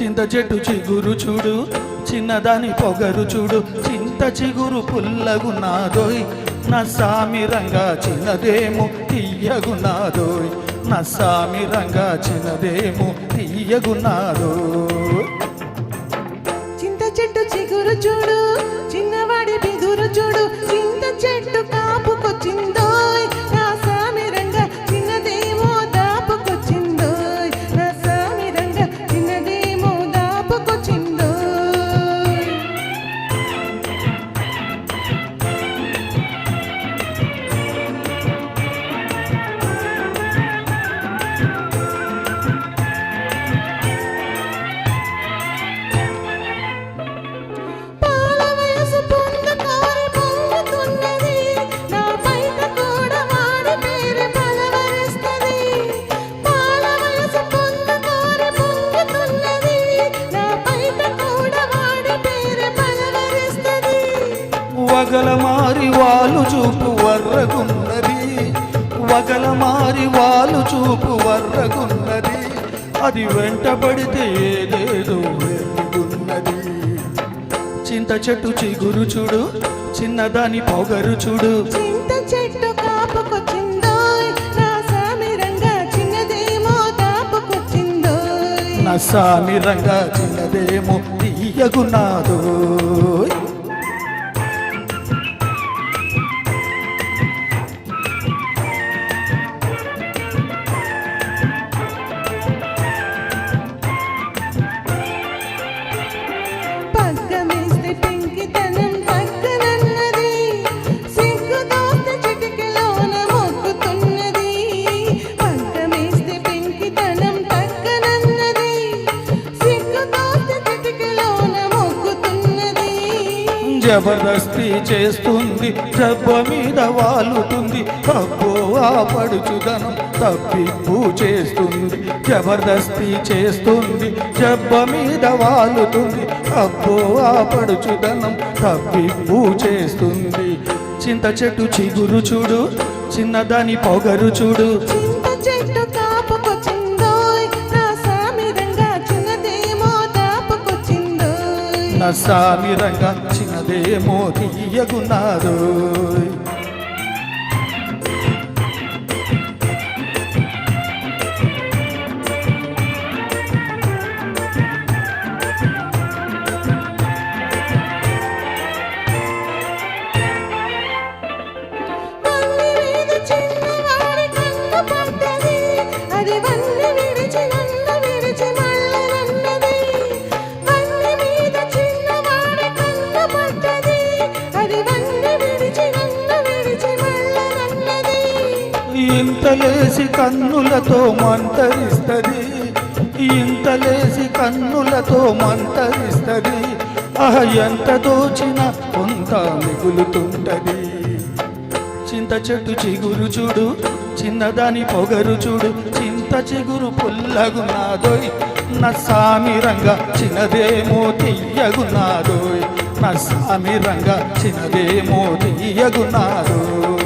చింత చెట్టు చిగురు చూడు చిన్నదాని పొగరు చూడు చింత చిగురు పుల్లగున్నాదోయ్. నా సామి రంగా చిన్నదేమో తీయగున్నాదోయ్. నా సామి రంగా చిన్నదేమో తీయగున్నాదోయ్. చింత చెట్టు చిగురు చూడు వగల మారి వాళ్ళు చూపు వర్రగున్నది. వగల మారి వాళ్ళు చూపు వర్రగున్నది. అది వెంటబడితే ఏదేదో వెలుగున్నది. చింత చెట్టు చిగురు చూడు చిన్నదాని పొగరు చూడు. చింత చెట్టు దాపుకొచ్చిందోయ్ నా సామి రంగా చిన్నదేమో తీయగున్నాదో జబర్దస్తి చేస్తుంది జబ్బ మీద వాలుతుంది అబ్బో ఆ పడుచుదనం తప్పింపు చేస్తుంది. జబర్దస్తి చేస్తుంది జబ్బ మీద వాలుతుంది అబ్బో ఆ పడుచుదనం తప్పింపు చేస్తుంది. చింత చెట్టు చిగురు చూడు చిన్నదాని పొగరు చూడు దాపుకొచ్చిందోయ్ రంగా చిన్నదేమో తీయగున్నాదో ఇంతలేసి కన్నులతో మంతరిస్తది ఇంతలేసి కన్నులతో మంతరిస్తది ఆహ ఎంత దోచిన కొంత మిగులుతుంటది. చింత చెట్టు చిగురు చూడు చిన్నదాని పొగరు చూడు. చింత చిగురు పుల్లగున్నాదోయ్ నా సామిరంగా చిన్నదేమో తీయగున్నాదోయ్ నా సామిరంగా చిన్నదేమో తీయగున్నాదోయ్